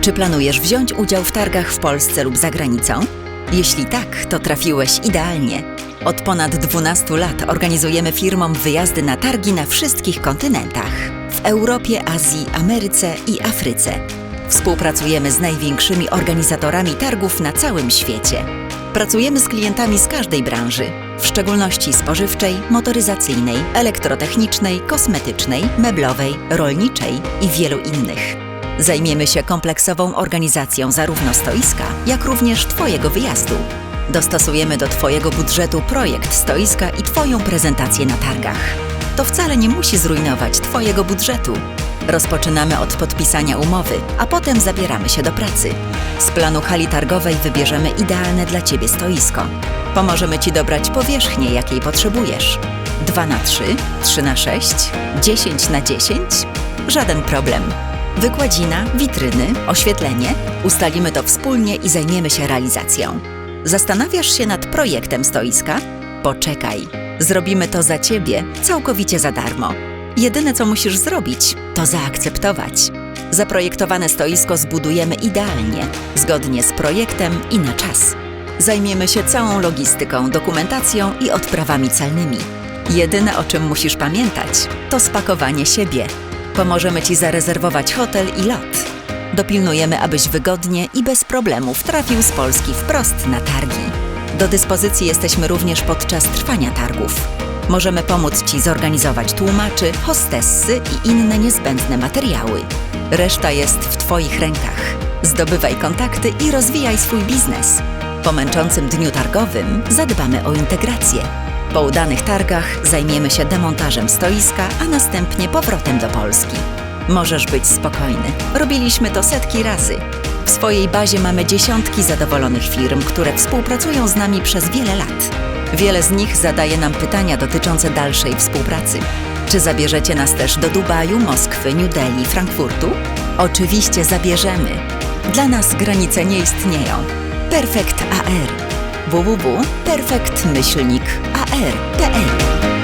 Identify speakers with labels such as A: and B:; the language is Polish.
A: Czy planujesz wziąć udział w targach w Polsce lub za granicą? Jeśli tak, to trafiłeś idealnie. Od ponad 12 lat organizujemy firmom wyjazdy na targi na wszystkich kontynentach w Europie, Azji, Ameryce i Afryce. Współpracujemy z największymi organizatorami targów na całym świecie. Pracujemy z klientami z każdej branży, w szczególności spożywczej, motoryzacyjnej, elektrotechnicznej, kosmetycznej, meblowej, rolniczej i wielu innych. Zajmiemy się kompleksową organizacją zarówno stoiska, jak również Twojego wyjazdu. Dostosujemy do Twojego budżetu projekt stoiska i Twoją prezentację na targach. To wcale nie musi zrujnować Twojego budżetu. Rozpoczynamy od podpisania umowy, a potem zabieramy się do pracy. Z planu hali targowej wybierzemy idealne dla Ciebie stoisko. Pomożemy Ci dobrać powierzchnię, jakiej potrzebujesz. 2 na 3, 3 na 6, 10 na 10? Żaden problem. Wykładzina, witryny, oświetlenie ustalimy to wspólnie i zajmiemy się realizacją. Zastanawiasz się nad projektem stoiska? Poczekaj. Zrobimy to za ciebie całkowicie za darmo. Jedyne co musisz zrobić, to zaakceptować. Zaprojektowane stoisko zbudujemy idealnie, zgodnie z projektem i na czas. Zajmiemy się całą logistyką, dokumentacją i odprawami celnymi. Jedyne o czym musisz pamiętać, to spakowanie siebie. Pomożemy Ci zarezerwować hotel i lot. Dopilnujemy, abyś wygodnie i bez problemów trafił z Polski wprost na targi. Do dyspozycji jesteśmy również podczas trwania targów. Możemy pomóc Ci zorganizować tłumaczy, hostessy i inne niezbędne materiały. Reszta jest w Twoich rękach. Zdobywaj kontakty i rozwijaj swój biznes. Po męczącym dniu targowym zadbamy o integrację. Po udanych targach zajmiemy się demontażem stoiska, a następnie powrotem do Polski. Możesz być spokojny. Robiliśmy to setki razy. W swojej bazie mamy dziesiątki zadowolonych firm, które współpracują z nami przez wiele lat. Wiele z nich zadaje nam pytania dotyczące dalszej współpracy. Czy zabierzecie nas też do Dubaju, Moskwy, New Delhi, Frankfurtu? Oczywiście zabierzemy. Dla nas granice nie istnieją. Perfekt AR www.perfekt-ar.pl